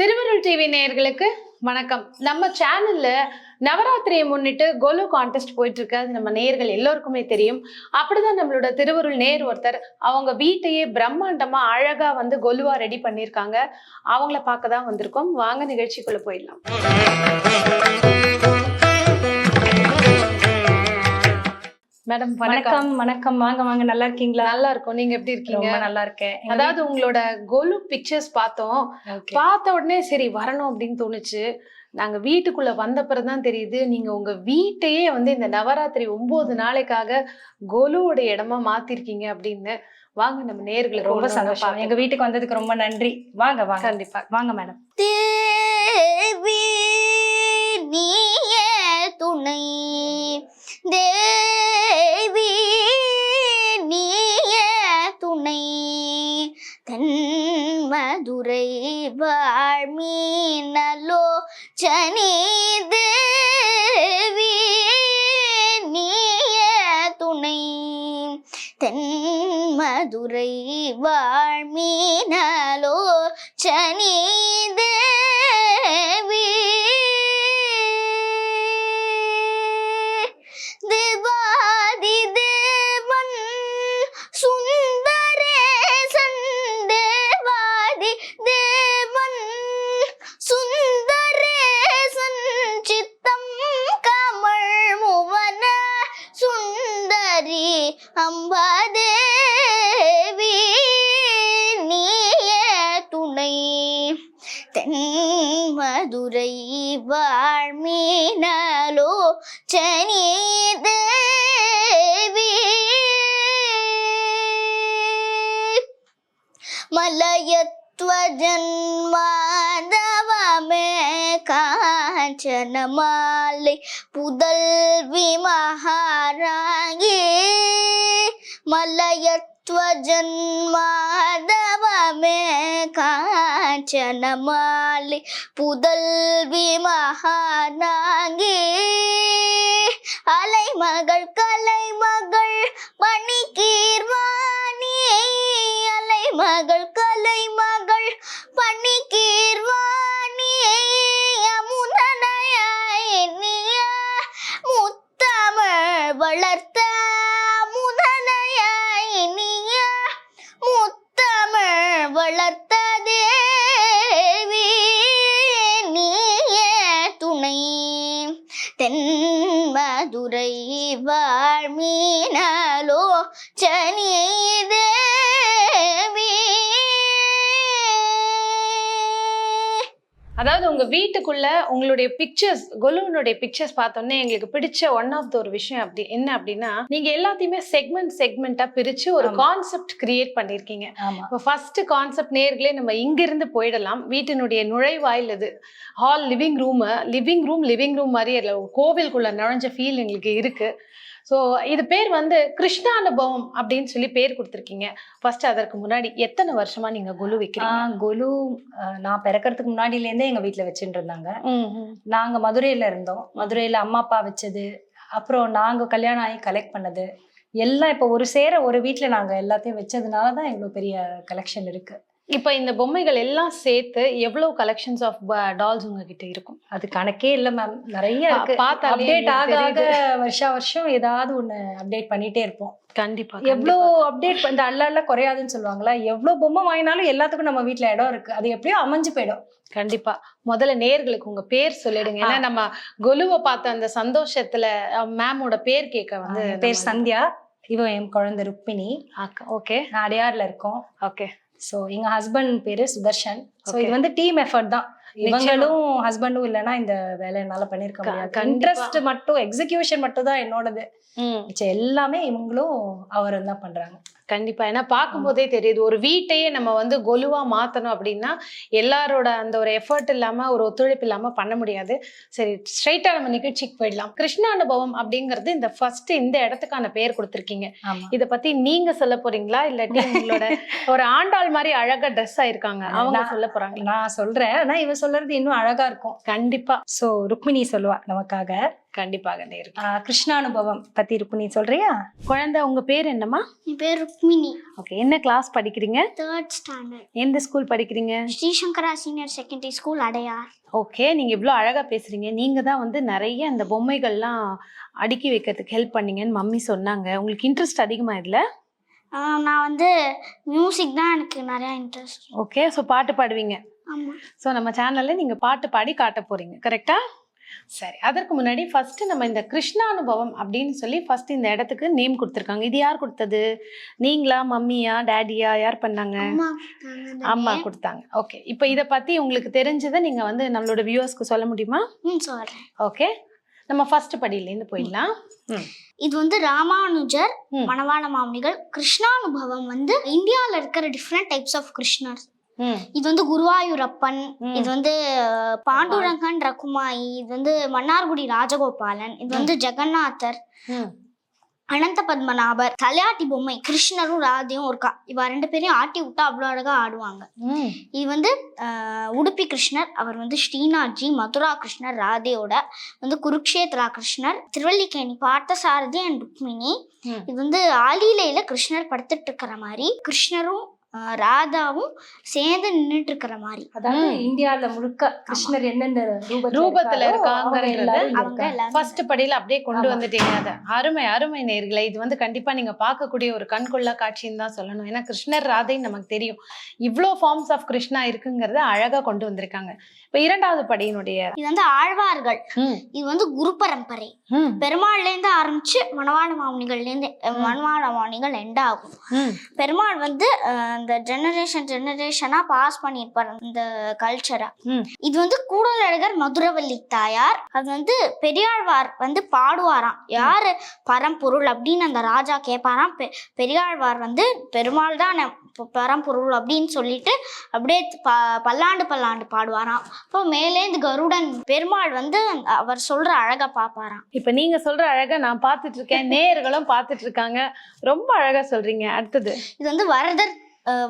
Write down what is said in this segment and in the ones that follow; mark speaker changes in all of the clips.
Speaker 1: திருவருள் டிவி நேயர்களுக்கு வணக்கம். நம்ம சேனல்ல நவராத்திரியை முன்னிட்டு கோலு கான்டெஸ்ட் போயிட்டு இருக்கு. அது நம்ம நேயர்கள் எல்லோருக்குமே தெரியும். அப்படிதான் நம்மளோட திருவருள் நேர் ஒருத்தர் அவங்க வீட்டையே பிரம்மாண்டமா அழகா வந்து கொலுவா ரெடி பண்ணியிருக்காங்க. அவங்கள பார்க்க தான் வந்திருக்கோம். வாங்க நிகழ்ச்சிக்குள்ள போயிடலாம். மேடம் வணக்கம்.
Speaker 2: வணக்கம் வாங்க வாங்க. நல்லா இருக்கீங்களா?
Speaker 1: நல்லா இருக்கும் நீங்க எப்படி இருக்கீங்க?
Speaker 2: ரொம்ப நல்லா இருக்கேன்.
Speaker 1: அதாவது உங்களோட கொலு பிக்சர்ஸ் பார்த்தோம். பார்த்த உடனே சரி வரணும் அப்படின்னு தோணுச்சு. நாங்க வீட்டுக்குள்ள வந்த பிறகுதான் தெரியுது நீங்க உங்க வீட்டையே வந்து இந்த நவராத்திரி ஒன்பது நாளைக்காக கோலுவோட இடமா மாத்திருக்கீங்க அப்படின்னு. வாங்க நம்ம நேர்களுக்கு
Speaker 2: ரொம்ப சந்தோஷம். எங்க வீட்டுக்கு வந்ததுக்கு ரொம்ப நன்றி. வாங்க வாங்க.
Speaker 1: கண்டிப்பா.
Speaker 2: வாங்க மேடம்.
Speaker 3: அம்பாதேவி நீய துணை. தென் மதுரை வாழ்மீனலோ சனி தேவி மலயத்வஜன்மாதவமே காஞ்சனமாலை புதல்வி மகாராகி மலயத்வஜன்மாதவமே காஞ்சனமாலி புதல்வி மகாராகி அலைமகள் கலைமகள் பணிக்கீர்வாணி அலைமகள் கலைமகள்
Speaker 1: பணிக்கீர் உங்க வீட்டுக்குள்ள உங்களுடைய பிக்சர்ஸ் கொலுவனுடைய பிக்சர்ஸ் பார்த்தோன்னே எங்களுக்கு பிடிச்ச ஒன் ஆஃப் த ஒரு விஷயம் அப்படி என்ன அப்படின்னா நீங்க எல்லாத்தையுமே செக்மெண்ட் செக்மெண்டா பிரிச்சு ஒரு. கான்செப்ட் கிரியேட் பண்ணிருக்கீங்க இப்போ ஃபர்ஸ்ட் கான்செப்ட் நேர்களே நம்ம இங்கிருந்து போயிடலாம். வீட்டினுடைய நுழைவாயில் இது. Hall living room living room living room மாதிரி கோவிலுக்குள்ள நுழைஞ்ச ஃபீல் எங்களுக்கு இருக்கு. ஸோ இது பேர் வந்து கிருஷ்ணானுபவம் அப்படின்னு சொல்லி பேர் கொடுத்துருக்கீங்க. ஃபர்ஸ்ட் அதற்கு முன்னாடி எத்தனை வருஷமா நீங்க குலு வைக்கிறீங்க?
Speaker 2: கொலு நான் பிறக்கறதுக்கு முன்னாடில இருந்தே எங்க வீட்ல வச்சுட்டு இருந்தாங்க. நாங்க மதுரையில இருந்தோம். மதுரையில அம்மா அப்பா வச்சது. அப்புறம் நாங்க கல்யாணம் ஆகி கலெக்ட் பண்ணது. எல்லாம் இப்போ ஒரு சேர ஒரு வீட்ல நாங்க எல்லாத்தையும் வச்சதுனால தான் இவ்வளவு பெரிய கலெக்ஷன் இருக்கு.
Speaker 1: இப்போ இந்த பொம்மைகள் எல்லாம் சேர்த்து எவ்வளவு கலெக்ஷன்ஸ் ஆஃப் டால்ஸ் உங்ககிட்ட இருக்கும்?
Speaker 2: அது கணக்கே இல்ல மேம் நிறைய இருக்கு.
Speaker 1: பா- பார்த்தாலே
Speaker 2: அப்டேட் ஆக ஆக வருஷா வருஷம் ஏதாவது ஒண்ணு அப்டேட் பண்ணிட்டே இருப்போம்.
Speaker 1: கண்டிப்பா
Speaker 2: எவ்வளோ. அப்டேட் இந்த அல்ல அல்ல குறையாதுன்னு சொல்லுவாங்களா எவ்வளோ பொம்மை வாங்கினாலும் எல்லாத்துக்கும் நம்ம வீட்ல இடம் இருக்கு. அது எப்படியோ அமைஞ்சு போயிடும்.
Speaker 1: கண்டிப்பா. முதல்ல நேர்களுக்கு உங்க பேர் சொல்லிடுங்க. ஏன்னா நம்ம கொலுவை பார்த்த அந்த சந்தோஷத்துல மேமோட பேர் கேட்க வந்து
Speaker 2: பேர் சந்தியா. இவ என் குழந்தை ருக்மிணி.
Speaker 1: ஓகே
Speaker 2: நான் அடையார்ல இருக்கோம்.
Speaker 1: ஓகே
Speaker 2: ஸோ எங்க ஹஸ்பண்ட் பேரு சுதர்ஷன் ஸோ. இது வந்து டீம் எஃபர்ட் தான். இவங்களும் ஹஸ்பண்டும் இல்லைன்னா இந்த வேலை என்னால பண்ணிருக்க முடியாது. இன்ட்ரெஸ்ட் மட்டும் எக்ஸிகியூஷன் மட்டும் தான் என்னோடது எல்லாமே இவங்களும் அவரும் தான் பண்றாங்க
Speaker 1: கண்டிப்பா. ஏன்னா பார்க்கும்போதே தெரியுது. ஒரு வீட்டையே நம்ம வந்து கொலுவா மாத்தணும் அப்படின்னா எல்லாரோட அந்த ஒரு எஃபர்ட் இல்லாம ஒரு ஒத்துழைப்பு இல்லாம பண்ண முடியாது. சரி ஸ்ட்ரைட்டா நம்ம நிகழ்ச்சிக்கு போயிடலாம். கிருஷ்ண அனுபவம் அப்படிங்கிறது இந்த ஃபர்ஸ்ட் இந்த இடத்துக்கான பேர் கொடுத்துருக்கீங்க. இத பத்தி நீங்க சொல்ல போறீங்களா? இல்லாட்டி உங்களோட ஒரு ஆண்டாள் மாதிரி அழகா ட்ரெஸ் ஆயிருக்காங்க. அவங்க சொல்ல போறாங்களா?
Speaker 2: நான் சொல்றேன். ஆனா இவ சொல்றது இன்னும் அழகா இருக்கும்.
Speaker 1: கண்டிப்பா.
Speaker 2: ஸோ ருக்மிணி சொல்லுவா நமக்காக.
Speaker 1: கண்டிப்பாக
Speaker 2: ஆஹ் கிருஷ்ணானுபவம் பத்தி ருக்குனி சொல்றியா?
Speaker 1: குழந்தை உங்க பேர் என்னம்மா?
Speaker 3: என் பேர் ருக்மிணி.
Speaker 1: ஓகே என்ன கிளாஸ் படிக்கிறீங்க?
Speaker 3: தேர்ட் ஸ்டாண்டர்ட்
Speaker 1: எந்த ஸ்கூல் படிக்கிறீங்க?
Speaker 3: Sri Sankara senior secondary school Adyar.
Speaker 1: Okay நீங்க இவ்வளோ அழகா பேசுறீங்க. நீங்க தான் வந்து நிறைய அந்த பொம்மைகள்லாம் அடுக்கி வைக்கிறதுக்கு ஹெல்ப் பண்ணீங்கன்னு மம்மி சொன்னாங்க. உங்களுக்கு இன்ட்ரெஸ்ட் அதிகமா இதுல
Speaker 3: நான் வந்து மியூசிக் தான் எனக்கு நிறையா இன்ட்ரெஸ்ட்
Speaker 1: ஓகே ஸோ பாட்டு பாடுவீங்க.
Speaker 3: ஆமாம்
Speaker 1: ஸோ நம்ம சேனல்ல நீங்க பாட்டு பாடி காட்ட போறீங்க கரெக்டா சரி அதற்கு முன்னாடி ஃபர்ஸ்ட் நம்ம இந்த கிருஷ்ணானுபவம் அப்படின்னு சொல்லி ஃபர்ஸ்ட் இந்த இடத்துக்கு நேம் கொடுத்துருக்காங்க. இது யார் கொடுத்தது? நீங்களா மம்மியா டேடியா யார் பண்ணாங்க?
Speaker 3: அம்மா கொடுத்தாங்க
Speaker 1: ஓகே இப்போ இதை பத்தி உங்களுக்கு தெரிஞ்சதை நீங்க வந்து நம்மளோட வியூவர்ஸ்க்கு சொல்ல முடியுமா?
Speaker 3: ம் சொல்கிறேன்
Speaker 1: ஓகே நம்ம ஃபர்ஸ்ட் படியிலேருந்து போயிடலாம்.
Speaker 3: இது வந்து ராமானுஜர். மணவாள மாமுனிகள் கிருஷ்ணானுபவம் வந்து இந்தியாவில் இருக்கிற டிஃப்ரெண்ட் டைப்ஸ் ஆஃப் கிருஷ்ணர்.
Speaker 1: ம்
Speaker 3: இது வந்து குருவாயூரப்பன். இது வந்து பாண்டுரங்கன் ரகுமாயி இது வந்து மன்னார்குடி ராஜகோபாலன் இது வந்து ஜெகநாதர் அனந்த பத்மநாபர் தலையாட்டி பொம்மை கிருஷ்ணரும் ராதையும் இருக்கா இவ ரெண்டு பேரையும் ஆட்டி விட்டா அவ்வளோ அழகா ஆடுவாங்க. இது வந்து உடுப்பி கிருஷ்ணர் அவர் வந்து ஸ்ரீநாத்ஜி மதுரா கிருஷ்ணர் ராதேயோட வந்து குருக்ஷேத்ரா கிருஷ்ணர் திருவல்லிக்கேணி பார்த்தசாரதி அண்ட் ருக்மிணி. இது வந்து ஆலிலையில கிருஷ்ணர் படுத்துட்டு இருக்கிற மாதிரி கிருஷ்ணரும் ராதாவும் சேர்ந்து நின்னுட்டு இருக்கிற மாதிரி.
Speaker 2: அதாவது. இந்தியால முழுக்க கிருஷ்ணர் எந்தெந்த ரூபத்துல
Speaker 1: ரூபத்துல
Speaker 2: இருக்காரோ, அவங்க
Speaker 1: இருக்காங்கன்றது
Speaker 2: எல்லாரும் இங்க
Speaker 3: அவங்க
Speaker 2: இருக்காங்க.
Speaker 3: எல்லாரும்
Speaker 1: ஃபர்ஸ்ட் படியில அப்படியே கொண்டு. வந்துட்டீங்க. அதை அருமை அருமை நேர்களை. இது வந்து கண்டிப்பா நீங்க பார்க்கக்கூடிய ஒரு கண்கொள்ளா காட்சின்னு தான் சொல்லணும். ஏன்னா கிருஷ்ணர் ராதை நமக்கு தெரியும். இவ்வளோ ஃபார்ம்ஸ் ஆஃப் கிருஷ்ணா இருக்குங்கிறத அழகா கொண்டு வந்திருக்காங்க. இப்ப இரண்டாவது படியினுடைய
Speaker 3: இது வந்து ஆழ்வார்கள். இது வந்து குரு பரம்பரை. பெருமாள்ல இருந்து ஆரம்பிச்சு மணவாள மாமுனிகள்ல இருந்து மணவாள மாமுனிகள் எண்ட் ஆகும். பெருமாள் வந்து அந்த ஜெனரேஷன் ஜெனரேஷனா பாஸ் பண்ணியிருப்பார் இந்த கல்ச்சரை. இது வந்து கூடலழகர் மதுரவல்லி தாயார். அது வந்து பெரியாழ்வார் வந்து பாடுவாராம். யாரு? பரம்பொருள் அப்படின்னு அந்த ராஜா கேட்பாராம் பெ பெரியாழ்வார் வந்து பெருமாள் தான் பரம்பொருள் அப்படின்னு சொல்லிட்டு அப்படியே ப பல்லாண்டு பல்லாண்டு பாடுவாராம். அப்போ மேலேந்து கருடன் பெருமாள் வந்து அவர் சொல்ற அழகா பார்ப்பாராம்
Speaker 1: இப்ப நீங்க சொல்ற அழகா நான் பார்த்துட்டு இருக்கேன். நேயர்களும் பார்த்துட்டு இருக்காங்க. ரொம்ப அழகா சொல்றீங்க. அடுத்தது.
Speaker 3: இது வந்து வரதர்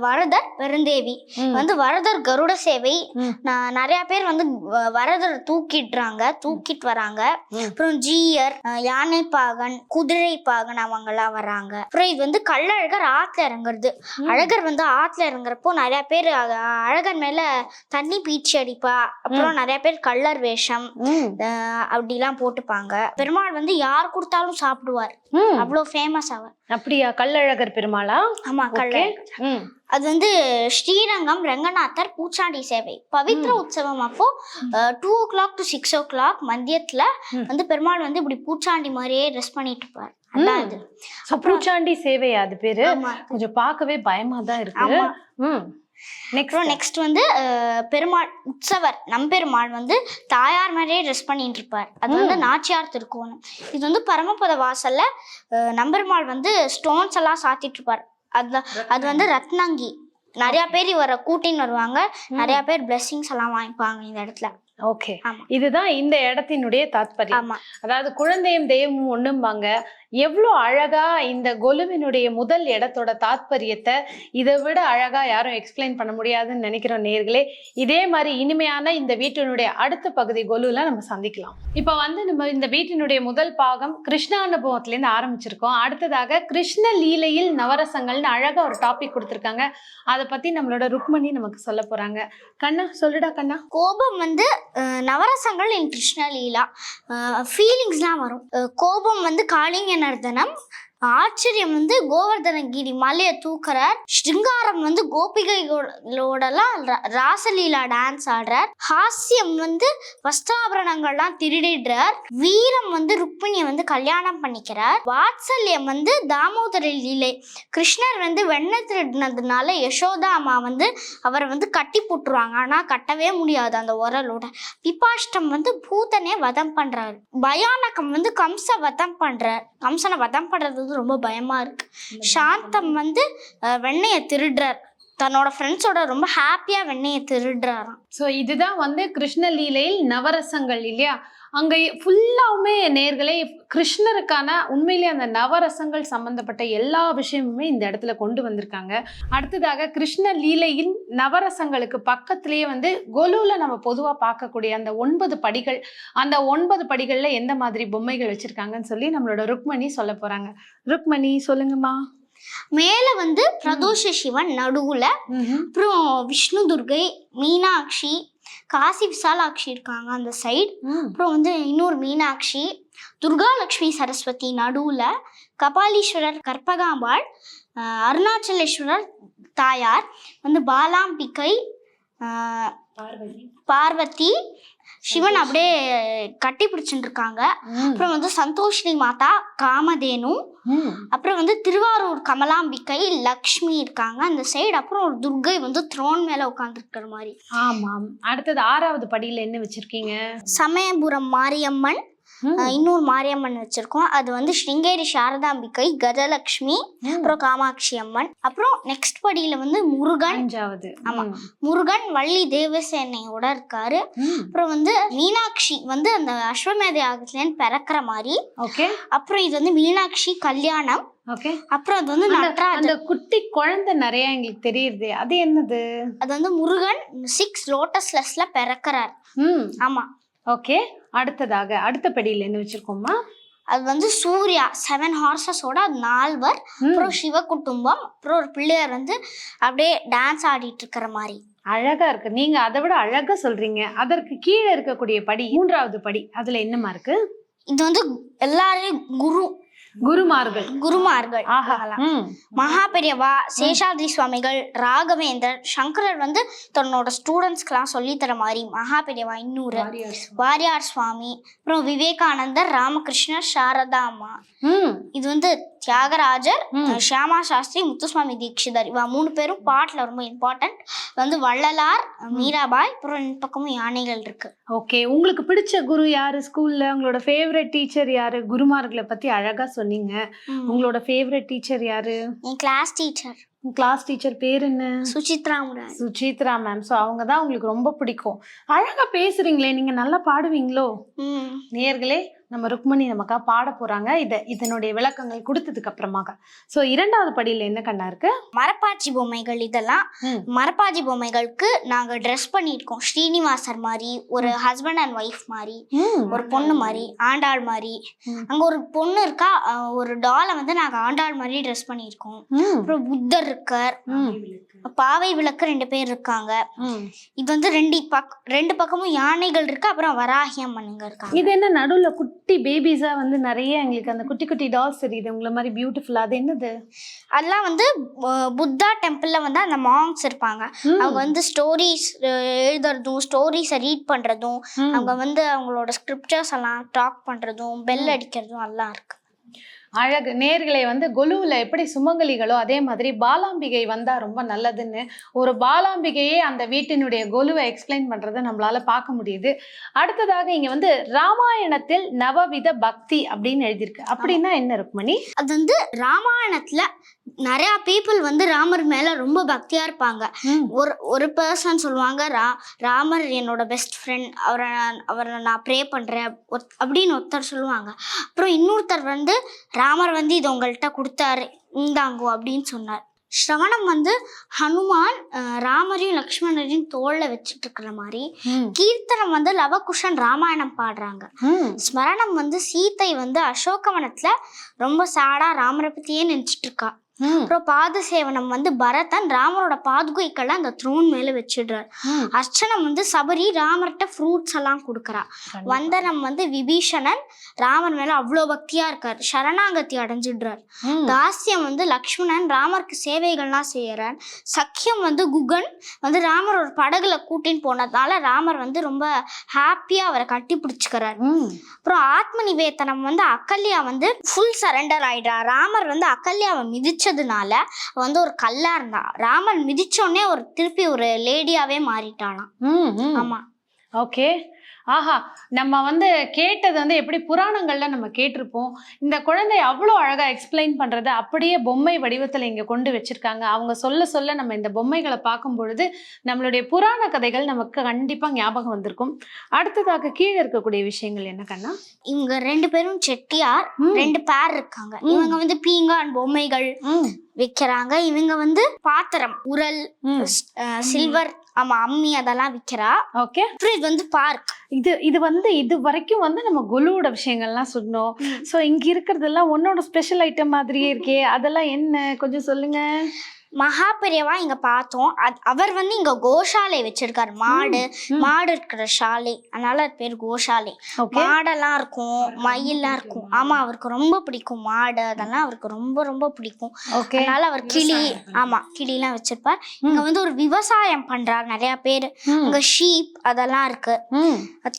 Speaker 3: வரதர் பெருந்தேவி. வந்து வரதர் கருட சேவை. நான் நிறைய பேர் வந்து வரதர் தூக்கிடுறாங்க தூக்கிட்டு வராங்க. அப்புறம் ஜீயர் யானை பாகன் குதிரை பாகன் அவங்கெல்லாம் வராங்க. அப்புறம் இது வந்து கள்ளழகர் ஆத்துல இறங்குறது. அழகர் வந்து ஆத்துல இறங்குறப்போ நிறைய பேர் அழகர் மேல தண்ணி பீச்சி அடிப்பா. அப்புறம் நிறைய பேர் கள்ளர் வேஷம்.
Speaker 1: ம்,
Speaker 3: அஹ், அப்படிலாம் போட்டுப்பாங்க. பெருமாள் வந்து யார் கொடுத்தாலும் சாப்பிடுவார்.
Speaker 1: ம்.
Speaker 3: அவ்வளோ ஃபேமஸ் அவர்.
Speaker 1: அப்படியா? கள்ளழகர் பெருமாளா?
Speaker 3: ஆமா கள்ளழகர். அது வந்து ஸ்ரீரங்கம் ரெங்கநாதர் பூச்சாண்டி சேவை. பவித்ர உற்சவம் அப்போ two o'clock to six o'clock மதியத்துல. வந்து பெருமாள் வந்து இப்படி பூச்சாண்டி மாதிரியே ட்ரெஸ் பண்ணிட்டு இருப்பார்.
Speaker 1: பூச்சாண்டி சேவையா அது பேரு. கொஞ்சம் பார்க்கவே பயமா தான் இருக்கு நெக்ஸ்ட்
Speaker 3: நெக்ஸ்ட் வந்து பெருமாள் உற்சவர் நம்பெருமாள் வந்து தாயார் மாதிரியே ட்ரெஸ் பண்ணிட்டு இருப்பார். அது வந்து நாச்சியார் திருக்கோணம். இது வந்து பரமபத வாசல்ல நம்பெருமாள் வந்து ஸ்டோன்ஸ் எல்லாம் சாத்திட்டு இருப்பார். அது அது வந்து ரத்னங்கி. நிறைய பேர் இவரை கூட்டின்னு வருவாங்க. நிறைய பேர் பிளெஸிங்ஸ் எல்லாம் வாங்கிப்பாங்க இந்த இடத்துல.
Speaker 1: ஓகே இதுதான் இந்த இடத்தினுடைய தாத்பரியம். அதாவது குழந்தையும் தெய்வமும் ஒண்ணும்பாங்க. எவ்வளோ அழகா இந்த கொலுவினுடைய முதல் இடத்தோட தாத்பரியத்தை இதை விட அழகா யாரும் எக்ஸ்பிளைன் பண்ண முடியாதுன்னு நினைக்கிறோம் நேர்களே இதே மாதிரி இனிமையான இந்த வீட்டினுடைய அடுத்த பகுதி கொலுல நம்ம சந்திக்கலாம். இப்போ வந்து நம்ம இந்த வீட்டினுடைய முதல் பாகம் கிருஷ்ண அனுபவத்திலேருந்து ஆரம்பிச்சிருக்கோம். அடுத்ததாக கிருஷ்ண லீலையில் நவரசங்கள்னு அழகா ஒரு டாபிக் கொடுத்துருக்காங்க. அதை பத்தி நம்மளோட ருக்மணி நமக்கு சொல்ல போறாங்க. கண்ணா சொல்லுடா கண்ணா.
Speaker 3: கோபம் வந்து நவரசங்கள் இன் கிருஷ்ணலீலா ஃபீலிங்ஸ்லாம் வரும். கோபம் வந்து காளிங்க நர்தனம் ஆச்சரியம் வந்து கோவர்தனகிரி மலையை தூக்குறார். ஸ்ருங்காரம் வந்து கோபிகைகளோடலாம் ரா- ராசலீலா டான்ஸ் ஆடுறார். ஹாஸ்யம் வந்து வஸ்திராபரணங்கள்லாம் திருடிடுறார். வீரம் வந்து ருக்மிணியை வந்து கல்யாணம் பண்ணிக்கிறார். வாத்சல்யம் வந்து தாமோதர லீலை. கிருஷ்ணர் வந்து வெண்ணெய் திருடினதுனால யசோதா அம்மா வந்து அவரை வந்து கட்டி போட்டுருவாங்க. ஆனால் கட்டவே முடியாது அந்த உரலோட. பிபாஷ்டம் வந்து பூதனே வதம் பண்றாரு. பயானகம் வந்து கம்ச வதம் பண்றார் கம்சனை வதம் பண்றது வந்து ரொம்ப பயமா இருக்கு. சாந்தம் வந்து வெண்ணெயை திருடுறார். தன்னோட ஃப்ரெண்ட்ஸோட ரொம்ப ஹாப்பியா வெண்ணையை திருடுறாராம்.
Speaker 1: ஸோ இதுதான் வந்து கிருஷ்ணலீலையில் நவரசங்கள் இல்லையா? அங்கே ஃபுல்லாவுமே நேர்களே கிருஷ்ணருக்கான உண்மையிலேயே அந்த நவரசங்கள் சம்பந்தப்பட்ட எல்லா விஷயமுமே இந்த இடத்துல கொண்டு வந்திருக்காங்க. அடுத்ததாக கிருஷ்ண லீலையின் நவரசங்களுக்கு பக்கத்திலேயே வந்து கொலுவில் நம்ம பொதுவாக பார்க்கக்கூடிய அந்த ஒன்பது படிகள் அந்த ஒன்பது படிகளில் எந்த மாதிரி பொம்மைகள் வச்சுருக்காங்கன்னு சொல்லி நம்மளோட ருக்மணி சொல்ல போகிறாங்க ருக்மணி சொல்லுங்கம்மா.
Speaker 3: மேல வந்து பிரதோஷ சிவன் நடுவுல. அப்புறம் விஷ்ணு துர்கை மீனாட்சி காசி விசாலாட்சி இருக்காங்க அந்த சைடு. அப்புறம் வந்து இன்னொரு மீனாட்சி துர்காலட்சுமி சரஸ்வதி நடுவுல கபாலீஸ்வரர் கற்பகாம்பாள் அருணாச்சலேஸ்வரர் தாயார் வந்து பாலாம்பிகை ஆஹ் பார்வதி சிவன் அப்படியே கட்டி பிடிச்சிட்டு இருக்காங்க. அப்புறம் வந்து சந்தோஷினி மாதா காமதேனு. அப்புறம் வந்து திருவாரூர் கமலாம்பிகை லக்ஷ்மி இருக்காங்க. அந்த சைடு அப்புறம் ஒரு துர்கை வந்து த்ரோன் மேல உட்காந்துருக்கிற மாதிரி.
Speaker 1: ஆமாம். அடுத்தது ஆறாவது படியில என்ன வச்சிருக்கீங்க?
Speaker 3: சமயபுரம் மாரியம்மன் இன்னொரு மாரியம்மன் வச்சிருக்கோம். அது வந்து ஸ்ருங்கேரி சாரதாம்பிகை கஜலக்ஷ்மி
Speaker 1: ம்.
Speaker 3: அப்புறம் காமாட்சி அம்மன். அப்புறம் நெக்ஸ்ட் படியில வந்து முருகன்.
Speaker 1: அஞ்சாவது
Speaker 3: ஆமா. முருகன் வள்ளி தேவசேனையோட இருக்காரு. அப்புறம் வந்து மீனாட்சி வந்து அந்த அஸ்வமேத யாகத்துலேருந்து பிறக்கிற மாதிரி.
Speaker 1: ஓகே.
Speaker 3: அப்புறம் இது வந்து மீனாட்சி கல்யாணம்.
Speaker 1: ஓகே.
Speaker 3: அப்புறம் அது வந்து
Speaker 1: அந்த குட்டி குழந்தை நிறைய எங்களுக்கு தெரியுது. அது என்னது?
Speaker 3: அது வந்து முருகன் சிக்ஸ் லோட்டஸ்லஸ்ல பிறக்கிறார்.
Speaker 1: ம்.
Speaker 3: ஆமா.
Speaker 1: ஓகே அடுத்ததாக அடுத்த படியில என்ன வச்சிருக்கோம்மா?
Speaker 3: அது வந்து சூர்யா செவன் ஹார்சஸோட நால்வர். அப்புறம் சிவ குடும்பம் அப்புறம் ஒரு பிள்ளையார் வந்து அப்படியே டான்ஸ் ஆடிட்டு இருக்கிற மாதிரி.
Speaker 1: அழகா இருக்கு. நீங்க அதை விட அழகா சொல்றீங்க. அதற்கு கீழே இருக்கக்கூடிய படி மூன்றாவது படி அதுல என்னமா இருக்கு?
Speaker 3: இது வந்து எல்லாரையும் குரு
Speaker 1: குருமார்கள்.
Speaker 3: குருமார்கள்.
Speaker 1: ஆஹா. ம்.
Speaker 3: மகா பெரியவா சேஷாத்ரி சுவாமிகள் ராகவேந்தர் சங்கரர் வந்து தன்னோட ஸ்டூடெண்ட்ஸ்க்கெல்லாம் சொல்லித்தர மாதிரி மகா பெரியவா இன்னூறு வாரியார் சுவாமி அப்புறம் விவேகானந்தர் ராமகிருஷ்ணர் சாரதா அம்மா. இது வந்து தியாகராஜர். ஷியாமா சாஸ்திரி முத்துசுவாமி தீட்சிதர். இவ மூணு பேரும் பாட்டுல ரொம்ப இம்பார்ட்டன்ட் வந்து வள்ளலார் மீராபாய் அப்புறம் பக்கமும் யானைகள் இருக்கு.
Speaker 1: ஓகே உங்களுக்கு பிடிச்ச குரு யாரு? ஸ்கூல்ல உங்களோட ஃபேவரட் டீச்சர் யாரு? குருமார்களை பத்தி அழகா சொன்னீங்க. உங்களோட ஃபேவரட் டீச்சர் யாரு?
Speaker 3: என் கிளாஸ் டீச்சர்
Speaker 1: கிளாஸ் டீச்சர் பேர் என்ன?
Speaker 3: சுசித்ரா முராரி
Speaker 1: சுசித்ரா மேம் ஸோ அவங்க தான் உங்களுக்கு ரொம்ப பிடிக்கும். அழகா பேசுறீங்களே நீங்க நல்லா பாடுவீங்களோ? நேர்களே நம்ம ருக்மணி நமக்கா பாட போறாங்க. இத இதனுடைய விளக்கங்கள் கொடுத்ததுக்கு அப்புறமாக. ஸோ இரண்டாவது படியில என்ன கண்ணா இருக்கு?
Speaker 3: மரப்பாச்சி பொம்மைகள் இதெல்லாம். மரப்பாச்சி பொம்மைகளுக்கு நாங்க ட்ரெஸ் பண்ணியிருக்கோம். ஸ்ரீனிவாசர் மாதிரி ஒரு ஹஸ்பண்ட் அண்ட் ஒய்ஃப் மாதிரி ஒரு பொண்ணு மாதிரி ஆண்டாள் மாதிரி. அங்க ஒரு பொண்ணு இருக்கா ஒரு டாலை வந்து நாங்க ஆண்டாள் மாதிரி ட்ரெஸ் பண்ணியிருக்கோம். அப்புறம் புத்தர் இருக்கார். பாவை விளக்கு. ரெண்டு பேர் இருக்காங்க. இது வந்து ரெண்டு பக் ரெண்டு பக்கமும் யானைகள் இருக்கு அப்புறம் வராகி அம்மனுங்க இருக்காங்க.
Speaker 1: இது என்ன நடுவுல குட்டி பேபிஸா வந்து நிறைய எங்களுக்கு அந்த குட்டி குட்டி டால்ஸ் தெரியுது. உங்களை மாதிரி பியூட்டிஃபுல்லா அது என்னது?
Speaker 3: அதெல்லாம் வந்து புத்தா டெம்பிள்ல வந்து அந்த மாங்ஸ் இருப்பாங்க. அவங்க வந்து ஸ்டோரிஸ் எழுதுறதும் ஸ்டோரிஸை ரீட் பண்றதும். அவங்க வந்து அவங்களோட ஸ்கிரிப்டர்ஸ் எல்லாம் டாக் பண்றதும் பெல் அடிக்கிறதும் எல்லாம் இருக்கு.
Speaker 1: அழகு நேர்களை வந்து கொலுவில் எப்படி சுமங்கலிகளோ அதே மாதிரி பாலாம்பிகை வந்தால் ரொம்ப நல்லதுன்னு ஒரு பாலாம்பிகையே அந்த வீட்டினுடைய கொலுவை எக்ஸ்பிளைன் பண்ணுறதை நம்மளால் பார்க்க முடியுது. அடுத்ததாக இங்கே வந்து ராமாயணத்தில் நவவித பக்தி அப்படின்னு எழுதியிருக்கு. அப்படின்னா என்ன ருக்மணி?
Speaker 3: அது வந்து ராமாயணத்தில் நிறைய பீப்புள் வந்து ராமர் மேல ரொம்ப பக்தியா இருப்பாங்க. ஒரு ஒரு பர்சன் சொல்லுவாங்க ரா ராமர் என்னோட பெஸ்ட் ஃப்ரெண்ட் அவரை நான் அவரை நான் ப்ரே பண்றேன். ஒத்- அப்படின்னு ஒருத்தர் சொல்லுவாங்க. அப்புறம் இன்னொருத்தர் வந்து ராமர் வந்து இது உங்கள்கிட்ட கொடுத்தாரு. இந்தாங்கோ அப்படின்னு சொன்னார். ஸ்ரவணம் வந்து ஹனுமான் ராமரையும் லக்ஷ்மணரையும் தோல்ல வச்சுட்டு இருக்கிற மாதிரி. கீர்த்தனம் வந்து லவகுஷன் ராமாயணம் பாடுறாங்க. ஸ்மரணம் வந்து சீத்தை வந்து அசோகவனத்துல ரொம்ப சாடா ராமரை பத்தியே நினைச்சிட்டு இருக்கா. அப்புறம் பாதசேவனம் வந்து பரதன் ராமரோட பாதுகைகளை அந்த த்ரோன் மேல வச்சிடுறார். அர்ச்சனம் வந்து சபரி ராமர்கிட்ட ஃப்ரூட்ஸ் எல்லாம் கொடுக்குறா. வந்தனம் வந்து விபீஷணன் ராமர் மேல அவ்வளோ பக்தியா இருக்கார். சரணாகதி அடைஞ்சிடுறார்.
Speaker 1: ம்.
Speaker 3: தாஸ்யம் வந்து லக்ஷ்மணன் ராமருக்கு சேவைகள்லாம் செய்யறார். சக்கியம் வந்து குகன் வந்து ராமர் ஒரு படகுல கூட்டின்னு போனதால ராமர் வந்து ரொம்ப ஹாப்பியா அவரை கட்டி பிடிச்சுக்கிறார். அப்புறம் ஆத்ம நிவேதனம் வந்து அகல்யா வந்து ஃபுல் சரண்டர் ஆயிடுறா. ராமர் வந்து அகல்யாவை மிதிச்சதுனால வந்து ஒரு கல்லா இருந்தா ராமர் மிதிச்ச உடனே ஒரு திருப்பி ஒரு லேடியாவே மாறிட்டாளாம்
Speaker 1: ம். ம்.
Speaker 3: ஆமா
Speaker 1: ஓகே ஆஹா நம்ம வந்து கேட்டது வந்து எப்படி புராணங்கள்ல நம்ம கேட்டிருப்போம். இந்த குழந்தை அவ்வளோ அழகா எக்ஸ்பிளைன் பண்றத அப்படியே பொம்மை வடிவத்துல இங்க கொண்டு வச்சிருக்காங்க. அவங்க சொல்ல சொல்ல நம்ம இந்த பொம்மைகளை பார்க்கும் பொழுது நம்மளுடைய புராண கதைகள் நமக்கு கண்டிப்பா ஞாபகம் வந்திருக்கும். அடுத்ததாக கீழே இருக்கக்கூடிய விஷயங்கள் என்ன கண்ணா?
Speaker 3: இவங்க ரெண்டு பேரும் செட்டியார். ரெண்டு பேர் இருக்காங்க. இவங்க வந்து பீங்கான் பொம்மைகள்
Speaker 1: ம்,
Speaker 3: விக்கிறாங்க. இவங்க வந்து பாத்திரம் உரல். சில்வர் ஆமா அம்மி அதெல்லாம் விக்கிறா.
Speaker 1: ஓகே
Speaker 3: அப்புறம் இது வந்து பார்க்
Speaker 1: இது இது வந்து இது வரைக்கும் வந்து நம்ம குலுவோட விஷயங்கள்லாம் சொன்னோம். ஸோ இங்க இருக்கிறதெல்லாம் உன்னோட ஸ்பெஷல் ஐட்டம் மாதிரியே இருக்கே. அதெல்லாம் என்ன? கொஞ்சம் சொல்லுங்க.
Speaker 3: மகா பெரியவா இங்க பார்த்தோம். அத்- அவர் வந்து இங்க கோஷாலை வச்சிருக்காரு. மாடு. மாடு இருக்கிற சாலை அதனால அது பேர் கோஷாலை. மாடெல்லாம் இருக்கும் மயில்லாம் இருக்கும். ஆமா அவருக்கு ரொம்ப பிடிக்கும் மாடு. அதெல்லாம் அவருக்கு ரொம்ப ரொம்ப பிடிக்கும். அதனால அவர் கிளி ஆமா கிளிலாம் வச்சிருப்பார். இங்க வந்து ஒரு விவசாயம் பண்றாரு நிறைய பேர். இங்க ஷீப் அதெல்லாம் இருக்கு.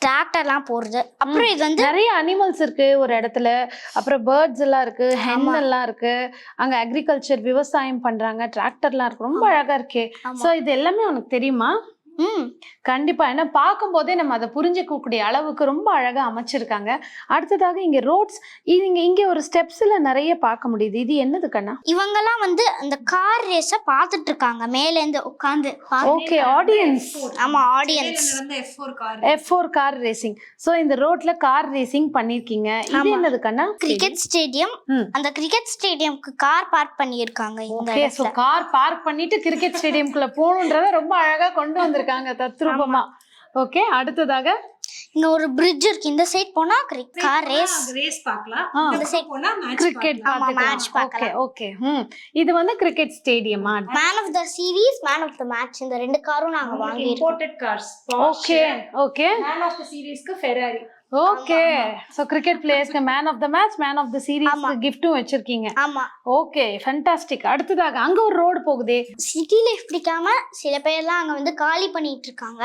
Speaker 3: டிராக்டர்லாம் போறது அப்புறம் இது வந்து
Speaker 1: நிறைய அனிமல்ஸ் இருக்கு ஒரு இடத்துல. அப்புறம் பேர்ட்ஸ் எல்லாம் இருக்கு ஹென். எல்லாம் இருக்கு. அங்க அக்ரிகல்ச்சர் விவசாயம் பண்றாங்க டிராக்டர்லாம் இருக்கு. ரொம்ப அழகா இருக்கே. சோ இது எல்லாமே உனக்கு தெரியுமா?
Speaker 3: ம்
Speaker 1: கண்டிப்பா. ஏன்னா பார்க்கும் போதே நம்ம அதை புரிஞ்சுக்கக்கூடிய அளவுக்கு ரொம்ப அழகா அமைச்சிருக்காங்க. அடுத்ததாக இங்க ரோட்ஸ். இது இங்க இங்க ஒரு ஸ்டெப்ஸ்ல நிறைய பார்க்க முடியுது. இது என்னது கண்ணா?
Speaker 3: இவங்கெல்லாம் வந்து அந்த கார் ரேஸ பாத்துட்டு இருக்காங்க மேல இருந்து உட்காந்து
Speaker 1: ஓகே ஆடியன்ஸ்
Speaker 3: ஆமா audience
Speaker 2: F four car
Speaker 1: F four car racing so இந்த ரோட்ல கார் ரேசிங் பண்ணிருக்கீங்க இது. என்னது கண்ணா?
Speaker 3: Cricket stadium. அந்த கிரிக்கெட் ஸ்டேடியம்க்கு கார் பார்க் பண்ணியிருக்காங்க இந்த
Speaker 1: ஓகே ஸோ
Speaker 3: இடத்துல.
Speaker 1: கார் பார்க் பண்ணிட்டு கிரிக்கெட் ஸ்டேடியம்குள்ள போகணுன்றத ரொம்ப அழகா கொண்டு வந்திருக்காங்க. தத்ரூபமா. ஓகே அடுத்ததாக?
Speaker 3: இங்க ஒரு பிரிட்ஜ் இருக்கு. இந்த சைட் போனா கார் ரேஸ்
Speaker 2: ரேஸ் பார்க்கலாம். இந்த side போனா மேட்ச்
Speaker 1: கிரிக்கெட் ஓகே
Speaker 3: பார்க்கலாம்.
Speaker 1: ஓகே ம். இது வந்து cricket ஸ்டேடியமா
Speaker 3: man of the series man of the match இந்த ரெண்டு காரும் நாங்க வாங்கியிருக்கோம்.
Speaker 2: Imported cars
Speaker 1: okay okay
Speaker 2: man of the சீரீஸ்க்கு Ferrari
Speaker 1: okay. So cricket பிளேயர்ஸ்க்கு man of the match man of the series. கிஃப்ட்டும் வச்சிருக்கீங்க.
Speaker 3: ஆமா.
Speaker 1: ஓகே ஃபென்டாஸ்டிக் அடுத்ததாக அங்க ஒரு ரோடு போகுதே.
Speaker 3: சிட்டி லைஃப் பிடிக்காம சில பேர்லாம் அங்க வந்து காலி பண்ணிட்டு இருக்காங்க.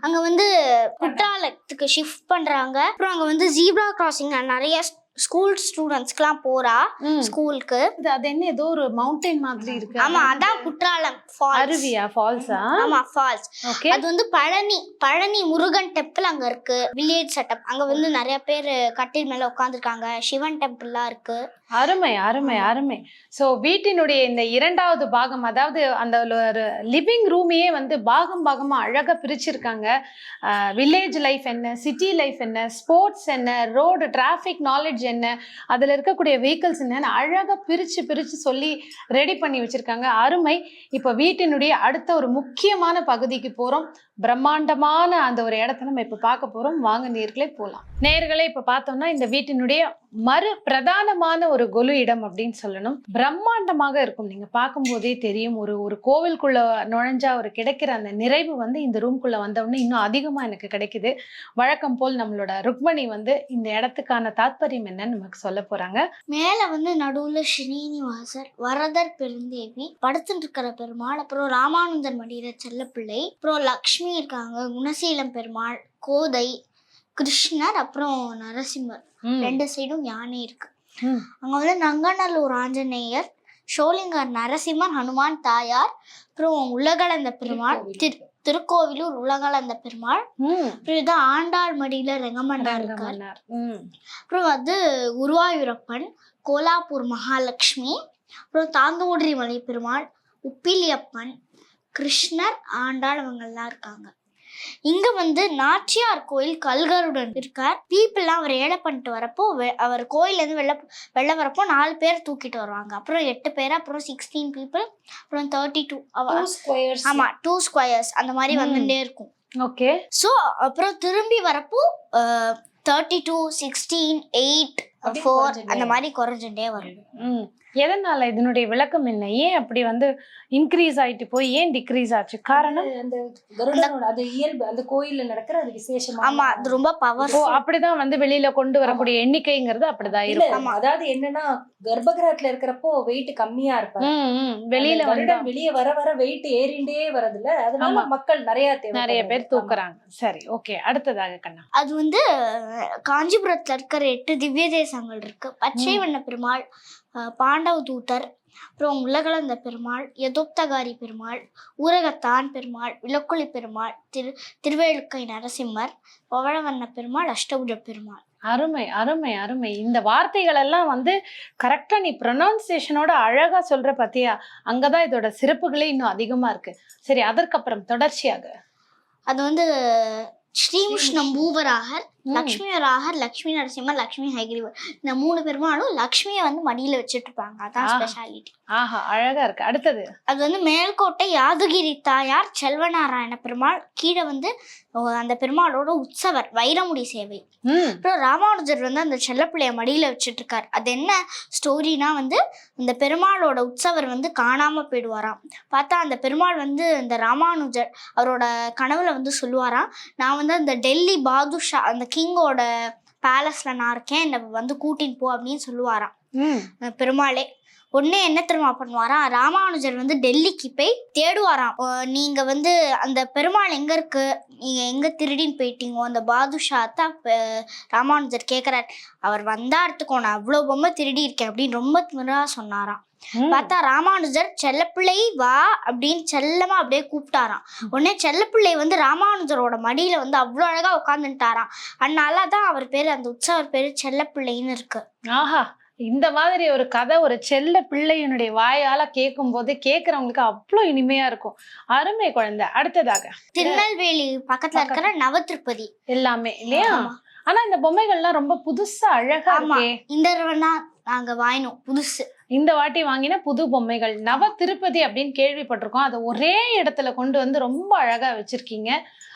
Speaker 3: அங்க வந்து குற்றாலத்துக்கு ஷிஃப்ட் பண்றாங்க. அப்புறம் அங்க வந்து ஜீப்ரா கிராசிங் நிறைய ஸ்கூல் ஸ்டூடெண்ட்ஸ்க்குலாம் போறா. ஸ்கூலுக்கு
Speaker 1: இது அது என்ன ஏதோ ஒரு மவுண்டைன் மாதிரி இருக்கு.
Speaker 3: ஆமா அதான் குற்றாலம் ஃபால்ஸ்
Speaker 1: அருவியா ஃபால்ஸா
Speaker 3: ஆமா ஃபால்ஸ் அது வந்து பழனி பழனி முருகன் டெம்பிள் அங்க இருக்கு. வில்லேஜ் செட்டப் அங்க வந்து நிறைய பேர் கட்டில் மேல உட்காந்துருக்காங்க சிவன் டெம்பிள்லாம் இருக்கு.
Speaker 1: அருமை அருமை அருமை. ஸோ வீட்டினுடைய இந்த இரண்டாவது பாகம் அதாவது அந்த ஒரு லிவிங் ரூமையே வந்து பாகம் பாகமா அழகா பிரிச்சிருக்காங்க. வில்லேஜ் லைஃப் என்ன சிட்டி லைஃப் என்ன ஸ்போர்ட்ஸ் என்ன ரோடு டிராஃபிக் நாலேஜ் என்ன அதுல இருக்கக்கூடிய வெஹிக்கிள்ஸ் என்னன்னு அழகா பிரிச்சு பிரிச்சு சொல்லி ரெடி பண்ணி வச்சிருக்காங்க. அருமை. இப்போ வீட்டினுடைய அடுத்த ஒரு முக்கியமான பகுதிக்கு போறோம். பிரம்மாண்டமான அந்த ஒரு இடத்த நம்ம இப்ப பார்க்க போறோம். வாங்க நேர்களே போலாம். நேர்களே இப்ப பார்த்தோம்னா இந்த வீட்டினுடைய மறு பிரதானமான ஒரு கொலு இடம் அப்படின்னு சொல்லணும். பிரம்மாண்டமாக இருக்கும். நீங்க பார்க்கும்போதே தெரியும். ஒரு ஒரு கோவிலுக்குள்ள நுழைஞ்சா ஒரு கிடைக்கிற அந்த நிறைவு வந்து இந்த ரூம்குள்ள வந்தவுடனே இன்னும் அதிகமா எனக்கு கிடைக்குது. வழக்கம் போல் நம்மளோட ருக்மணி வந்து இந்த இடத்துக்கான தாத்பரியம் என்னன்னு நமக்கு சொல்ல போறாங்க.
Speaker 3: மேல வந்து நடுவுல ஸ்ரீனிவாசர் வரதர் பெருந்தேவி படுத்துட்டு இருக்கிற பெருமாள் அப்புறம் ராமானுஜன் மடியில செல்லப்பிள்ளை அப்புறம் லக்ஷ்மி இருக்காங்க குணசீலம் பெருமாள் கோதை கிருஷ்ணர் அப்புறம் நரசிம்மர். ரெண்டு சைடும் யானை இருக்கு. அங்க வந்து நங்கநல்லூர் ஆஞ்சநேயர் சோளிங்கர் நரசிம்மர் ஹனுமான் தாயார் அப்புறம் உலகளந்த பெருமாள் திரு திருக்கோவிலூர் உலகளந்த பெருமாள். அப்புறம் இது ஆண்டாள் மடியில ரெங்கமண்டா இருக்கார். அப்புறம் வந்து குருவாயூரப்பன் கோலாப்பூர் மகாலட்சுமி அப்புறம் தாந்தோன்றி மலை பெருமாள் உப்பிலியப்பன் கிருஷ்ணர் ஆண்டாள் அவங்கெல்லாம் இருக்காங்க. இங்க வந்து நாச்சியார் கோயில் கல்கருடன் இருக்கார். பீப்புள்லாம் அவர் ஏழை பண்ணிட்டு வரப்போ அவர் கோயில்ல இருந்து வெளில வெளில வரப்போ நாலு பேர் தூக்கிட்டு வருவாங்க. அப்புறம் எட்டு பேர் அப்புறம் சிக்ஸ்டீன் பீப்புள் அப்புறம் தேர்ட்டி டூ ஆமா டூ ஸ்கொயர்ஸ் அந்த மாதிரி. வந்துட்டே இருக்கும்.
Speaker 1: ஓகே
Speaker 3: ஸோ அப்புறம் திரும்பி வரப்போ thirty two sixteen eight four அந்த மாதிரி குறைஞ்சுட்டே வரும்
Speaker 1: ம். எதனால இதனுடைய விளக்கம் என்ன? ஏன் அப்படி வந்து இன்க்ரீஸ் ஆயிட்டு போய் ஏன் டிக்ரீஸ் ஆச்சு? காரணம்?
Speaker 2: அந்த கருடனோட அது இயல்பு அந்த கோயில்ல நடக்கிற அது விசேஷமா
Speaker 3: ஆமா அது ரொம்ப
Speaker 1: ஓ
Speaker 3: பவர்ஃபுல்
Speaker 1: அப்படிதான் வந்து வெளியில கொண்டு வரக்கூடிய எண்ணிக்கைங்கிறது அப்படிதான் இருக்கும்.
Speaker 2: அதாவது என்னன்னா கர்ப்பகிரகத்துல இருக்கிறப்போ வெயிட் கம்மியா
Speaker 1: ம். வெளியில வந்து.
Speaker 2: வெளிய வர வர வெயிட் ஏறிண்டே வரதுல அதனால
Speaker 1: ஆமா.
Speaker 2: மக்கள் நிறைய தேவை
Speaker 1: நிறைய பேர் தூக்குறாங்க. சரி ஓகே. அடுத்ததாக கண்ணா.
Speaker 3: அது வந்து காஞ்சிபுரத்துல இருக்கிற எட்டு திவ்ய தேசங்கள் இருக்கு. பச்சை வண்ண பெருமாள் பாண்டவ தூதர் அப்புறம் உலகளந்த பெருமாள் யதோப்தகாரி பெருமாள் ஊரகத்தான் பெருமாள் விளக்குழி பெருமாள் திரு திருவேழுக்கை நரசிம்மர் பவழவண்ண பெருமாள் அஷ்டபுஜ பெருமாள்.
Speaker 1: அருமை அருமை அருமை. இந்த வார்த்தைகள் எல்லாம் வந்து கரெக்டா நீ ப்ரொனவுன்சியேஷனோட அழகா சொல்ற பத்தியா? அங்கதான் இதோட சிறப்புகளே இன்னும் அதிகமா இருக்கு. சரி அதற்கப்புறம் தொடர்ச்சியாக.
Speaker 3: அது வந்து ஸ்ரீமுஷ்ணம் பூவராகர். லக்ஷ்மி வராகர் லக்ஷ்மி நரசிம்மர் லக்ஷ்மி ஹைகிரிவர் இந்த மூணு பெருமாளும் லக்ஷ்மியை வந்து மடியில வச்சுட்டு இருப்பாங்க அதான். ஸ்பெஷாலிட்டி
Speaker 1: ஆஹா அழகா இருக்கு. அடுத்தது.
Speaker 3: அது வந்து மேல்கோட்டை யாதுகிரி தாயார் செல்வநாராயண பெருமாள். கீழே வந்து அந்த பெருமாளோட உற்சவர் வைரமுடி சேவை. அப்புறம் ராமானுஜர் வந்து அந்த செல்லப்பிள்ளைய மடியில வச்சுட்டு இருக்கார் அது என்ன ஸ்டோரினா வந்து அந்த பெருமாளோட உற்சவர் வந்து காணாம போயிடுவாராம். பார்த்தா அந்த பெருமாள் வந்து இந்த ராமானுஜர் அவரோட கனவுல வந்து சொல்லுவாராம். நான் வந்து அந்த டெல்லி பாதுஷா அந்த கிங்கோட பேலஸ்ல நான் இருக்கேன். என்னை வந்து கூட்டின்னு போ அப்படின்னு சொல்லுவாராம். பெருமாளே உடனே என்ன தெரியுமா பண்ணுவாராம்? ராமானுஜர் வந்து டெல்லிக்கு போய் தேடுவாராம். ஓ, நீங்க வந்து அந்த பெருமாள் எங்க இருக்கு? நீங்க எங்க திருடின்னு போயிட்டீங்க? அந்த பாதுஷா தான் பெ- ராமானுஜர் கேக்குறார். அவர் வந்தா எடுத்துக்கோ நான் அவ்வளவு பொம்மை திருடி இருக்கேன் அப்படின்னு ரொம்ப திமிரா சொன்னாராம். பார்த்தா ராமானுஜர் செல்லப்பிள்ளை வா அப்படின்னு செல்லமா அப்படியே கூப்பிட்டாராம். உடனே செல்லப்பிள்ளை வந்து ராமானுஜரோட மடியில வந்து அவ்வளோ அழகா உட்காந்துட்டாராம் அதனால தான் அவர் பேர் அந்த உற்சவர் பேரு செல்லப்பிள்ளைன்னு இருக்கு.
Speaker 1: ஆஹா இந்த மாதிரி ஒரு கதை ஒரு செல்ல பிள்ளையினுடைய வாயால கேட்கும் போது கேட்கறவங்களுக்கு அவ்வளவு இனிமையா இருக்கும். அருமை குழந்தை. அடுத்ததாக.
Speaker 3: திருநெல்வேலி பக்கத்துல இருக்கிற நவதிருப்பதி.
Speaker 1: எல்லாமே இல்லையா. ஆனா இந்த பொம்மைகள்லாம் ரொம்ப புதுசா அழகா. இருக்கே.
Speaker 3: இந்த நாங்க வாங்கினோம் புதுசு.
Speaker 1: இந்த வாட்டி வாங்கின புது பொம்மைகள். நவ திருப்பதி அப்படின்னு கேள்விப்பட்டிருக்கோம். அதை ஒரே இடத்துல கொண்டு வந்து ரொம்ப அழகா வச்சிருக்கீங்க.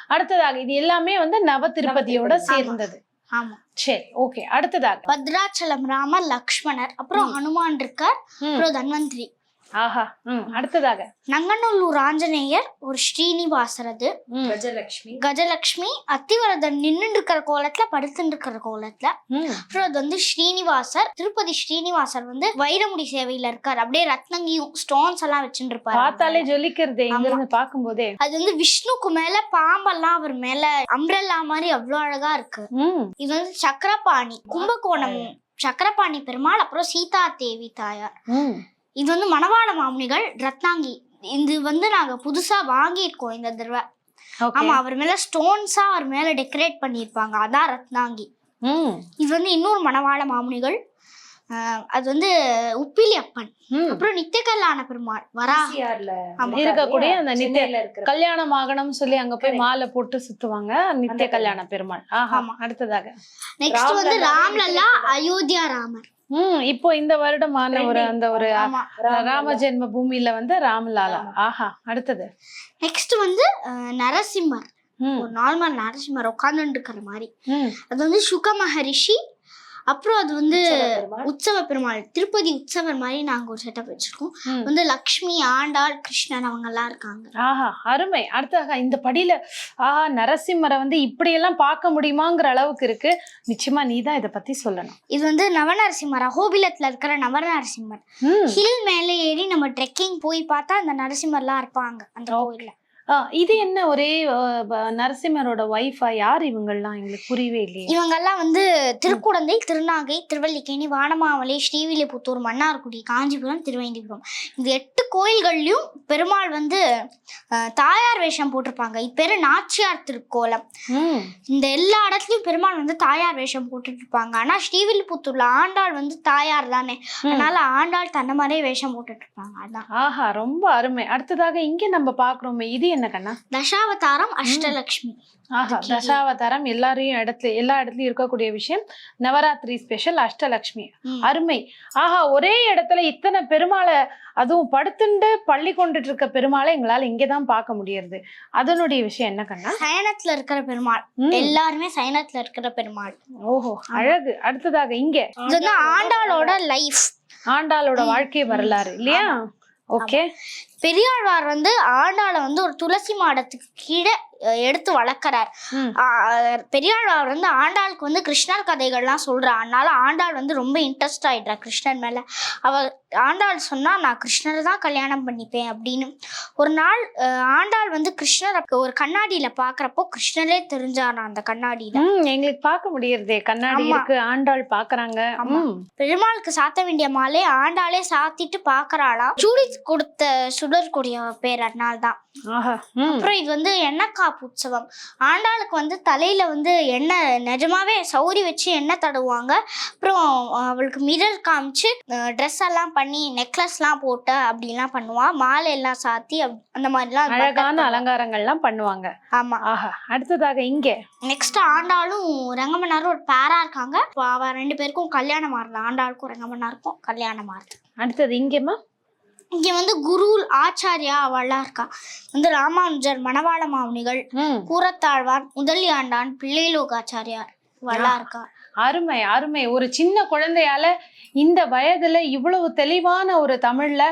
Speaker 1: அடுத்ததாக இது எல்லாமே வந்து நவ திருப்பதியோட. சேர்ந்தது.
Speaker 3: ஆமா.
Speaker 1: சரி ஓகே அடுத்ததாக.
Speaker 3: பத்ராச்சலம் ராமர் லக்ஷ்மணர் அப்புறம். ஹனுமான் இருக்கார். அப்புறம் தன்வந்திரி.
Speaker 1: ஆஹா ம் அடுத்ததாக.
Speaker 3: நங்கநல்லூர் ஆஞ்சநேயர் ஒரு ஸ்ரீனிவாசர் அது
Speaker 1: ம்.
Speaker 2: கஜலட்சுமி
Speaker 3: கஜலட்சுமி அத்திவரதன் நின்று இருக்கிற கோலத்துல படுத்துட்டு இருக்கிற கோலத்துல அப்புறம் அது வந்து ஸ்ரீனிவாசர் திருப்பதி ஸ்ரீனிவாசர் வந்து வைரமுடி சேவையில இருக்கார். அப்படியே ரத்னங்கியும் ஸ்டோன்ஸ் எல்லாம் வச்சுட்டு இருப்பாரு
Speaker 1: பார்த்தாலே ஜொலிக்கிறது இங்க. இருந்து பாக்கும்போதே
Speaker 3: அது வந்து விஷ்ணுக்கு மேல பாம்பெல்லாம் அவர் மேல அம்ப்ரெல்லா மாதிரி அவ்வளவு அழகா இருக்கு. இது வந்து சக்கரபாணி கும்பகோணம் சக்கரபாணி பெருமாள் அப்புறம் சீதா தேவி தாயார் இது வந்து மணவாள மாமுனிகள் ரத்னாங்கி. இது வந்து நாங்க புதுசா வாங்கியிருக்கோம் இந்த தடவை.
Speaker 1: ஓகே.
Speaker 3: ஆமா அவர் மேல ஸ்டோன்ஸா அவர் மேல டெக்கரேட் பண்ணியிருப்பாங்க. அதான் ரத்னாங்கி.
Speaker 1: ம்.
Speaker 3: இது வந்து இன்னொரு மணவாள மாமுனிகள். ஆஹ் அது வந்து உப்பிலி அப்பன். அப்புறம் நித்தியகல்லான பெருமாள். வரா.
Speaker 1: இருக்கக்கூடிய அந்த நித்திய கல்யாணம் ஆகணும்னு சொல்லி அங்க போய். மாலை போட்டு சுத்துவாங்க நித்திய கல்யாண பெருமாள்.
Speaker 3: ஆமா.
Speaker 1: அடுத்ததாக.
Speaker 3: நெக்ஸ்ட் வந்து
Speaker 2: ராம்லல்லா நித்திய
Speaker 3: அயோத்தியா ராமர்.
Speaker 1: ம் இப்போ இந்த வருடமான ஒரு
Speaker 2: Trending.
Speaker 1: அந்த ஒரு ராம ஜென்ம பூமியில வந்து ராமலாலா. ஆஹா அடுத்தது.
Speaker 3: நெக்ஸ்ட் வந்து நரசிம்மர். ஒரு நார்மல் நரசிம்மர் உட்கார்ந்துட்டு இருக்கிற மாதிரி. அது வந்து சுக மகரிஷி அப்புறம் அது வந்து
Speaker 2: உற்சவ பெருமாள்.
Speaker 3: திருப்பதி உற்சவர் மாதிரி நாங்க ஒரு செட்டப் வச்சிருக்கோம். வந்து லக்ஷ்மி ஆண்டாள் கிருஷ்ணன் அவங்க எல்லாம் இருக்காங்க.
Speaker 1: ஆஹா அருமை. அடுத்ததாக இந்த படியில ஆஹா நரசிம்மரை வந்து இப்படியெல்லாம் பார்க்க முடியுமாங்கிற அளவுக்கு இருக்கு. நிச்சயமா நீ தான் இதை பத்தி சொல்லணும்.
Speaker 3: இது வந்து நவநரசிம்மர்? அகோபிலத்துல இருக்கிற நவநரசிம்மர். ஹில் மேலே ஏறி நம்ம ட்ரெக்கிங் போய் பார்த்தா அந்த நரசிம்மர்லாம் இருப்பாங்க அந்த
Speaker 1: Okay. இது என்ன ஒரே நரசிம்மரோட ஒய்ஃபா யார் இவங்கெல்லாம் எங்களுக்கு புரியவே இல்லையே.
Speaker 3: இவங்கெல்லாம் வந்து திருக்குடந்தை திருநாகை திருவல்லிக்கேணி வானமாமலை ஸ்ரீவில்லிபுத்தூர் மன்னார்குடி காஞ்சிபுரம் திருவேந்திபுரம். இந்த எட்டு கோயில்கள்லயும் பெருமாள் வந்து தாயார் வேஷம் போட்டிருப்பாங்க. இப்பேரு நாச்சியார் திருக்கோலம். இந்த எல்லா இடத்துலயும் பெருமாள் வந்து தாயார் வேஷம் போட்டுட்டு இருப்பாங்க ஆனா ஸ்ரீவில்லிபுத்தூர்ல ஆண்டாள் வந்து தாயார் தானே. அதனால ஆண்டாள் தன்னை மாதிரியே வேஷம் போட்டுட்டு இருப்பாங்க அதான்.
Speaker 1: ஆஹா ரொம்ப அருமை. அடுத்ததாக இங்க நம்ம பாக்குறோமே இது என்ன கண்ணா
Speaker 3: தசாவதாரம் அஷ்டலக்ஷ்மி.
Speaker 1: ஆஹா தசாவதாரம் எல்லாரையும் இடத்துல எல்லா இடத்துலயும் இருக்கக்கூடிய விஷயம். நவராத்திரி ஸ்பெஷல் அஷ்டலக்ஷ்மி. அருமை. ஆஹா ஒரே இடத்துல இத்தனை பெருமாளை அதுவும் படுத்துண்டு பள்ளி கொண்டுட்டு இருக்க பெருமாளை எங்களால இங்கதான் பார்க்க முடியறது. அதனுடைய விஷயம் என்ன கண்ணா
Speaker 3: சயனத்துல இருக்கிற பெருமாள். எல்லாருமே சயனத்துல இருக்கிற பெருமாள்.
Speaker 1: ஓஹோ அழகு. அடுத்ததாக இங்க.
Speaker 3: ஆண்டாளோட லைஃப்
Speaker 1: ஆண்டாளோட வாழ்க்கை வரலாறு இல்லையா? ஓகே.
Speaker 3: பெரியாழ்வார் வந்து ஆண்டாளை வந்து ஒரு துளசி மாடத்துக்கு கீழே எடுத்து வளர்க்குறார். பெரியாழ்வார் வந்து ஆண்டாளுக்கு வந்து கிருஷ்ணர் கதைகள்லாம் சொல்றா அதனால ஆண்டாள் வந்து ரொம்ப இன்ட்ரெஸ்ட் ஆயிடுறா கிருஷ்ணர் மேல. அவ ஆண்டாள் சொன்னா நான் கிருஷ்ணரை தான் கல்யாணம் பண்ணிப்பேன் அப்படின்னு. ஒரு நாள் ஆண்டாள் வந்து கிருஷ்ணரை ஒரு கண்ணாடியில பாக்குறப்போ கிருஷ்ணரே தெரிஞ்சாராம் அந்த கண்ணாடியில.
Speaker 1: எங்களுக்கு பார்க்க முடியறதே. கண்ணாடி. இருக்கு ஆண்டாள் பாக்குறாங்க.
Speaker 3: பெருமாளுக்கு சாத்த வேண்டிய மாலை ஆண்டாளே சாத்திட்டு பாக்குறாளாம். சூடி கொடுத்த சுடர்குடிய பேர் அதனால தான் அப்புறம் இது வந்து எண்ணெய் காப்பு உற்சவம். ஆண்டாளுக்கு வந்து தலையில வந்து எண்ணெய் நிஜமாவே சௌரி வச்சு எண்ணெய் தடவுவாங்க. அப்புறம் அவளுக்கு மிரர் காமிச்சு ட்ரெஸ் எல்லாம் பண்ணி நெக்லஸ்லாம் போட்டு அப்படிலாம் பண்ணுவா. மாலை எல்லாம் சாத்தி அந்த மாதிரிலாம்
Speaker 1: அழகான அலங்காரங்கள்லாம் பண்ணுவாங்க.
Speaker 3: ஆமா.
Speaker 1: ஆஹா அடுத்ததாக இங்க.
Speaker 3: நெக்ஸ்ட் ஆண்டாளும் ரங்கமன்னாரும் ஒரு பேரா இருக்காங்க. அவ ரெண்டு பேருக்கும் கல்யாணம் ஆறுது ஆண்டாளுக்கும் ரங்கமன்னாருக்கும் கல்யாணம் ஆறுது
Speaker 1: அடுத்தது இங்கேம்மா
Speaker 3: இங்க வந்து குரு ஆச்சாரியா அவள்லாம் இருக்கா. வந்து ராமானுஜர் மணவாள மாமுனிகள்
Speaker 1: ம்.
Speaker 3: கூரத்தாழ்வான் முதலியாண்டான் பிள்ளைலோகாச்சாரியார் இவெல்லாம் இருக்கா.
Speaker 1: அருமை அருமை. ஒரு சின்ன குழந்தையால இந்த வயதுல இவ்வளவு தெளிவான ஒரு தமிழ்ல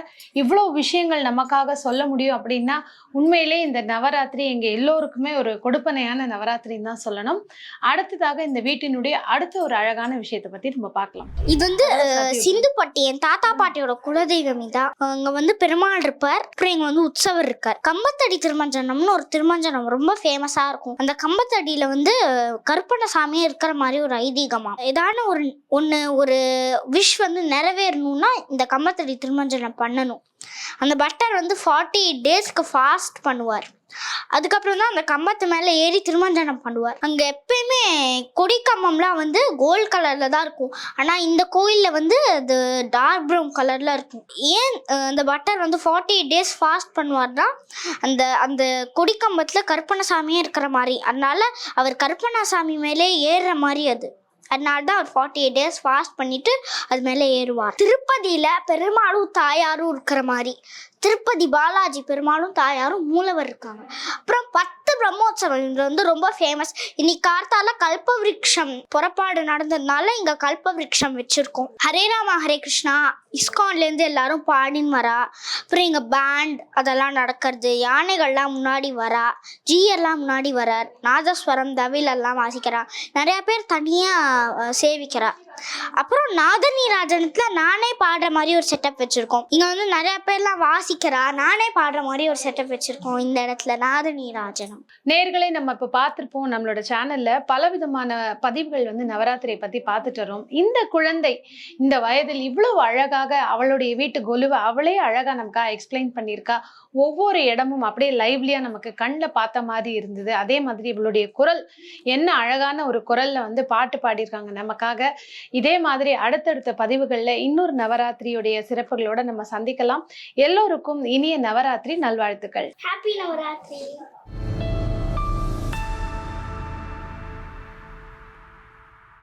Speaker 1: இவ்வளவு விஷயங்கள் நமக்காக சொல்ல முடியும் அப்படின்னா உண்மையிலே இந்த நவராத்திரி எங்க எல்லோருக்குமே ஒரு கொடுப்பனையான நவராத்திரின்னு தான் சொல்லணும். அடுத்ததாக இந்த வீட்டினுடைய அடுத்த ஒரு அழகான விஷயத்தை பத்தி நம்ம பார்க்கலாம்.
Speaker 3: இது வந்து
Speaker 1: சத்தியம்.
Speaker 3: சிந்துப்பட்டி என் தாத்தா பாட்டியோட குலதெய்வம் இதான் அங்க வந்து பெருமாள் இருப்பார். அப்புறம் இங்க வந்து உற்சவர் இருக்கார். கம்பத்தடி திருமஞ்சனம்னு ஒரு திருமஞ்சனம் ரொம்ப ஃபேமஸா இருக்கும். அந்த கம்பத்தடியில வந்து கருப்பணசாமியே இருக்கிற மாதிரி ஒரு ஐதீகமா. ஏதான ஒரு ஒன்று ஒரு விஷ் வந்து நிறைவேறணும்னா இந்த கம்பத்தடி திருமஞ்சனம் பண்ணணும். அந்த பட்டர் வந்து ஃபார்ட்டி டேஸ்க்கு ஃபாஸ்ட் பண்ணுவார். அதுக்கப்புறம் தான் அந்த கம்பத்து மேலே ஏறி திருமஞ்சனம் பண்ணுவார். அங்கே எப்பயுமே கொடி கம்பம்லாம் வந்து கோல்ட் கலரில் தான் இருக்கும். ஆனால் இந்த கோயிலில் வந்து அது டார்க் ப்ரௌன் கலரில் இருக்கும். ஏன் அந்த பட்டர் வந்து ஃபார்ட்டி டேஸ் ஃபாஸ்ட் பண்ணுவார்னா அந்த அந்த கொடிக்கம்பத்தில் கருப்பணசாமியே இருக்கிற மாதிரி. அதனால அவர் கருப்பணசாமி மேலே ஏறுற மாதிரி அது. அதனால தான் அவர் ஃபார்ட்டி எயிட் டேஸ் ஃபாஸ்ட் பண்ணிட்டு அது மேலே ஏறுவார். திருப்பதியில் பெருமாளும் தாயாரும் இருக்கிற மாதிரி. திருப்பதி பாலாஜி பெருமாளும் தாயாரும் மூலவர் இருக்காங்க. அப்புறம் பத்து பிரம்மோற்சவம் இது வந்து ரொம்ப ஃபேமஸ் இன்னைக்கு கார்த்தால கல்பவிருக்ஷம் புறப்பாடு நடந்ததுனால இங்க கல்பவிருக்ஷம் வச்சிருக்கோம். ஹரே ராமா ஹரே கிருஷ்ணா. இஸ்கான்லேருந்து எல்லாரும் பாடின்னு வரா. அப்புறம் இங்கே பேண்ட் அதெல்லாம் நடக்கிறது. யானைகள்லாம் முன்னாடி வரா. ஜீயர்லாம் முன்னாடி வரார். நாதஸ்வரம் தவில் எல்லாம் வாசிக்கிறா. நிறையா பேர் தனியாக சேவிக்கிறா. அப்புறம் நாதனி ராஜனத்தில் நானே பாடுற மாதிரி ஒரு செட்டப் வச்சிருக்கோம். இங்க வந்து நிறைய பேர்லாம் வாசிக்கிறா நானே பாடுற மாதிரி ஒரு செட்டப் வச்சிருக்கோம் இந்த இடத்துல நாதனி ராஜனம்
Speaker 1: நேர்களை நம்ம இப்ப பார்த்திருப்போம் நம்மளோட சேனல்ல பலவிதமான பதிவுகள் வந்து நவராத்திரியை பத்தி பார்த்துட்டு வரோம் இந்த குழந்தை இந்த வயதில் இவ்வளவு அழகாக அவளுடைய வீட்டு கொலுவை அவளே அழகா நமக்காக எக்ஸ்பிளைன் பண்ணியிருக்கா. ஒவ்வொரு இடமும் அப்படியே லைவ்லியா நமக்கு கண்ணில் பார்த்த மாதிரி இருந்தது. அதே மாதிரி இவளுடைய குரல் என்ன அழகான ஒரு குரல்ல வந்து பாட்டு பாடியிருக்காங்க நமக்காக. இதே மாதிரி அடுத்தடுத்த பதிவுகள்ல இன்னொரு நவராத்திரியுடைய சிறப்புகளோட நம்ம சந்திக்கலாம். எல்லோருக்கும் இனிய நவராத்திரி நல்வாழ்த்துக்கள்.
Speaker 3: ஹாப்பி நவராத்திரி